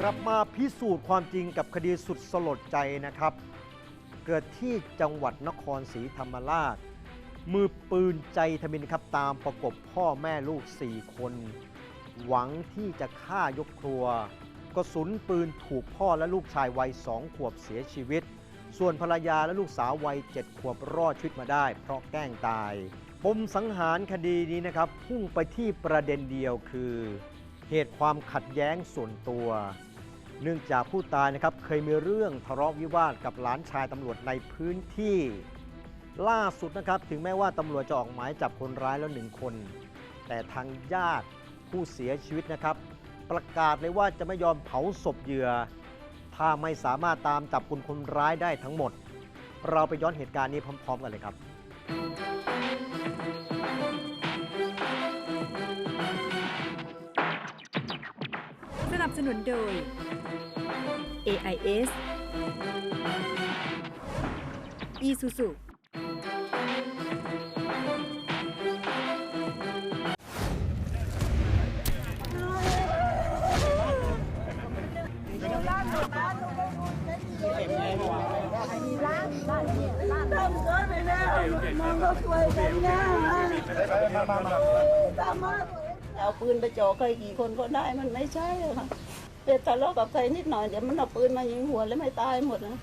กลับมาพิสูจน์ความจริงกับคดีสุดสลดใจนะครับ เกิดที่จังหวัดนครศรีธรรมราช มือปืนใจทมินครับตามประกบพ่อแม่ลูก 4 คน หวังที่จะฆ่ายกครัว กระสุนปืนถูกพ่อและลูกชายวัยสองขวบเสียชีวิต ส่วนภรรยาและลูกสาววัยเจ็ดขวบรอดชีวิตมาได้ เพราะแกล้งตาย ปมสังหารคดีนี้นะครับ พุ่งไปที่ประเด็นเดียวคือ เหตุความขัดแย้งส่วนตัว เนื่องจากผู้ตายนะครับเคยมีเรื่องทะเลาะวิวาทกับหลานชายตำรวจในพื้นที่ ล่าสุดนะครับถึงแม้ว่าตำรวจจะออกหมายจับคนร้ายแล้วหนึ่งคน แต่ทางญาติผู้เสียชีวิตนะครับ ประกาศเลยว่าจะไม่ยอมเผาศพเหยื่อ ถ้าไม่สามารถตามจับกลุ่มคนร้ายได้ทั้งหมด เราไปย้อนเหตุการณ์นี้พร้อม ๆ กันเลยครับ นับสนุนโดย AIS Isuzu มันก็ช่วยกันนะตามมา เอาปืนไปจ่อใครกี่คนก็ได้มันไม่ใช่ค่ะเดี๋ยวทะเลาะกับใครนิดหน่อยเดี๋ยวมันเอาปืนมายิงหัวแล้วไม่ตายหมดนะ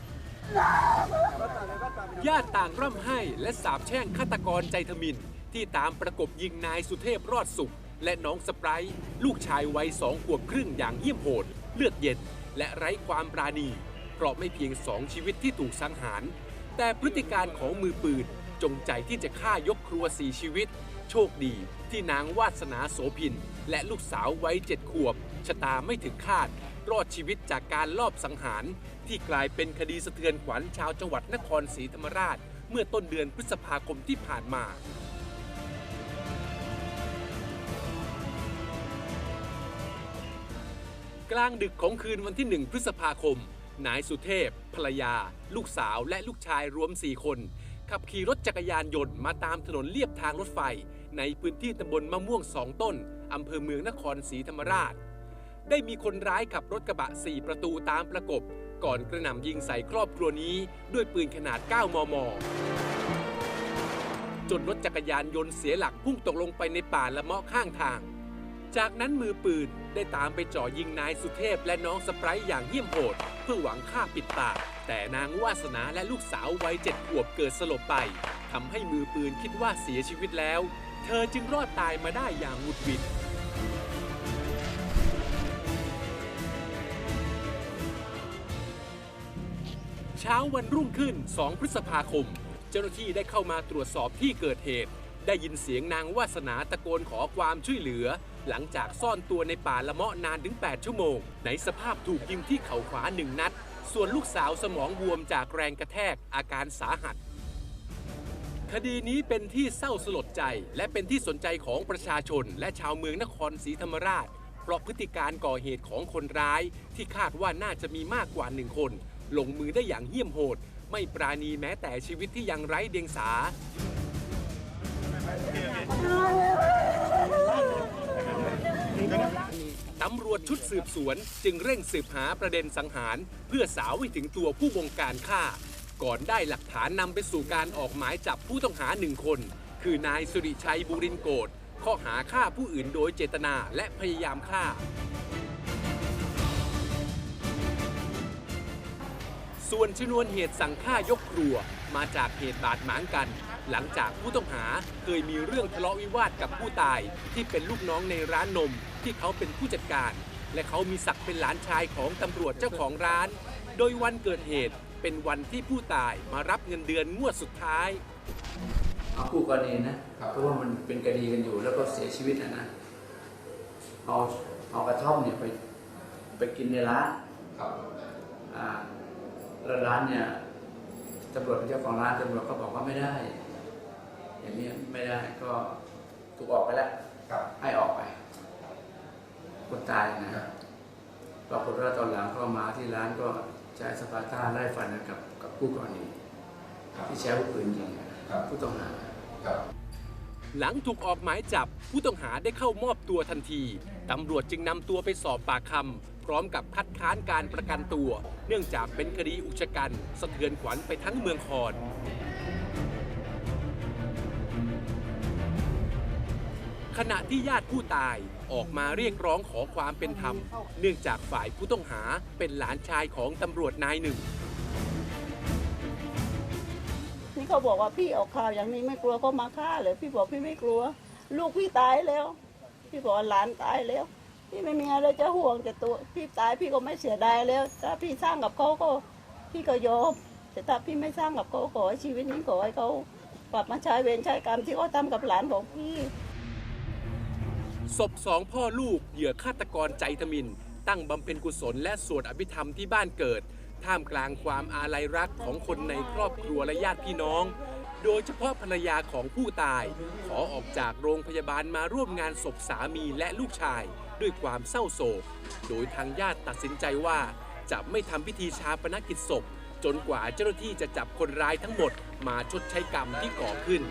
ญาติต่างร่ำไห้และสาบแช่งฆาตกรใจทมิน ที่ตามประกบยิงนายสุเทพรอดสุข และน้องสไปร์ลูกชายวัยสองขวบครึ่งอย่างเยี่ยมโหด เลือดเย็น และไร้ความปราณี เพราะไม่เพียงสองชีวิตที่ถูกสังหาร แต่พฤติการของมือปืนจงใจที่จะฆ่ายกครัวสี่ชีวิต โชคดีที่นางวาสนาโสพิน และลูกสาววัยเจ็ดขวบ ชะตาไม่ถึงคาด รอดชีวิตจากการลอบสังหาร ที่กลายเป็นคดีสะเทือนขวัญชาวจังหวัดนครศรีธรรมราช เมื่อต้นเดือนพฤษภาคมที่ผ่านมากลางดึกของคืนวันที่ 1 พฤษภาคม นายสุเทพ ภรรยา ลูกสาวและลูกชายรวม 4 คน ขับขี่รถจักรยานยนต์มาตามถนนเลียบทางรถไฟ ในพื้นที่ตำบลมะม่วงสองต้น อำเภอเมืองนครศรีธรรมราช ได้มีคนร้ายขับรถกระบะ 4 ประตูตามประกบ ก่อนกระหน่ำยิงใส่ครอบครัวนี้ด้วยปืนขนาด 9 มม จนรถจักรยานยนต์เสียหลักพุ่งตกลงไปในป่าละเมาะข้างทาง จากนั้นมือปืนได้ตามไปจ่อยิงนายสุเทพและน้องสไปร์อย่างเยี่ยมโหด เพื่อหวังฆ่าปิดปาก แต่นางวาสนาและลูกสาววัยเจ็ดขวบเกิดสลบไปทำให้มือปืนคิดว่าเสียชีวิตแล้ว เธอจึงรอดตายมาได้อย่างหวุดหวิดเช้าวันรุ่งขึ้น 2 พฤษภาคม เจ้าหน้าที่ได้เข้ามาตรวจสอบที่เกิดเหตุ ได้ยินเสียงนางวาสนาตะโกนขอความช่วยเหลือ หลังจากซ่อนตัวในป่าละเมาะนานถึง 8 ชั่วโมง ในสภาพถูกยิงที่เข่าขวาหนึ่งนัด ส่วนลูกสาวสมองบวมจากแรงกระแทกอาการสาหัส คดีนี้เป็นที่เศร้าสลดใจ และเป็นที่สนใจของประชาชน และชาวเมืองนครศรีธรรมราช เพราะพฤติการก่อเหตุของคนร้าย ที่คาดว่าน่าจะมีมากกว่าหนึ่งคน ลงมือได้อย่างเหี้ยมโหด ไม่ปราณีแม้แต่ชีวิตที่ยังไร้เดียงสา ตำรวจชุดสืบสวนจึงเร่งสืบหาประเด็นสังหาร เพื่อสาวไปถึงตัวผู้บงการฆ่า ก่อนได้หลักฐานนำไปสู่การออกหมายจับผู้ต้องหาหนึ่งคน คือนายสุริชัยบุรินโกดข้อหาฆ่าผู้อื่นโดยเจตนาและพยายามฆ่า ส่วนชนวนเหตุสั่งฆ่ายกครัว มาจากเหตุบาดหมางกัน หลังจากผู้ต้องหาเคยมีเรื่องทะเลาะวิวาทกับผู้ตาย ที่เป็นลูกน้องในร้านนม ที่เขาเป็นผู้จัดการ และเขามีศักดิ์เป็นหลานชายของตำรวจเจ้าของร้าน โดยวันเกิดเหตุเป็นวันที่ผู้ตายมารับเงินเดือนงวดสุดท้ายเอาคู่กรณีนะเพราะว่ามันเป็นคดีกันอยู่แล้วก็เสียชีวิตนะนะเอาเอากระท่อมเนี่ยไปไปกินในร้านอ่า แล้วร้านเนี่ยตำรวจเป็นเจ้าของร้านตำรวจก็บอกว่าไม่ได้ อย่างนี้ไม่ได้ก็ถูกออกไปแล้วให้ออกไปคนตายนะปรากฏว่าตอนหลังก็มาที่ร้านก็ใช้สปาต้าไล่ฟันกันกับกับผู้กรณีที่ใช้อาวุธปืนยิงอะผู้ต้องหา หลังถูกออกหมายจับ ผู้ต้องหาได้เข้ามอบตัวทันที ตำรวจจึงนำตัวไปสอบปากคำพร้อมกับคัดค้านการประกันตัว เนื่องจากเป็นคดีอุกชะกันสะเทือนขวัญไปทั้งเมืองคอนขณะที่ญาติผู้ตายออกมาเรียกร้องขอความเป็นธรรม เนื่องจากฝ่ายผู้ต้องหาเป็นหลานชายของตำรวจนายหนึ่ง เขาบอกว่าพี่ออกข่าวอย่างนี้ไม่กลัวเขามาฆ่าเลยพี่บอกพี่ไม่กลัว ลูกพี่ตายแล้ว พี่บอกหลานตายแล้ว พี่ไม่มีอะไรจะห่วงแต่ตัวพี่ตายพี่ก็ไม่เสียดายแล้ว ถ้าพี่สร้างกับเขาก็ พี่ก็ยอมแต่ถ้าพี่ไม่สร้างกับเขาขอให้ชีวิตนี้ขอให้เขากลับมาใช้เวรใช้กรรมที่เขาทำกับหลานของพี่ศพสองพ่อลูกเหยื่อฆาตกรใจทมิน ตั้งบำเพ็ญกุศลและสวดอภิธรรมที่บ้านเกิด ท่ามกลางความอาลัยรักของคนในครอบครัวและญาติพี่น้อง โดยเฉพาะภรรยาของผู้ตาย ขอออกจากโรงพยาบาลมาร่วมงานศพสามีและลูกชาย ด้วยความเศร้าโศก โดยทางญาติตัดสินใจว่า จะไม่ทำพิธีชาปนกิจศพ จนกว่าเจ้าหน้าที่จะจับคนร้ายทั้งหมด มาชดใช้กรรมที่ก่อขึ้น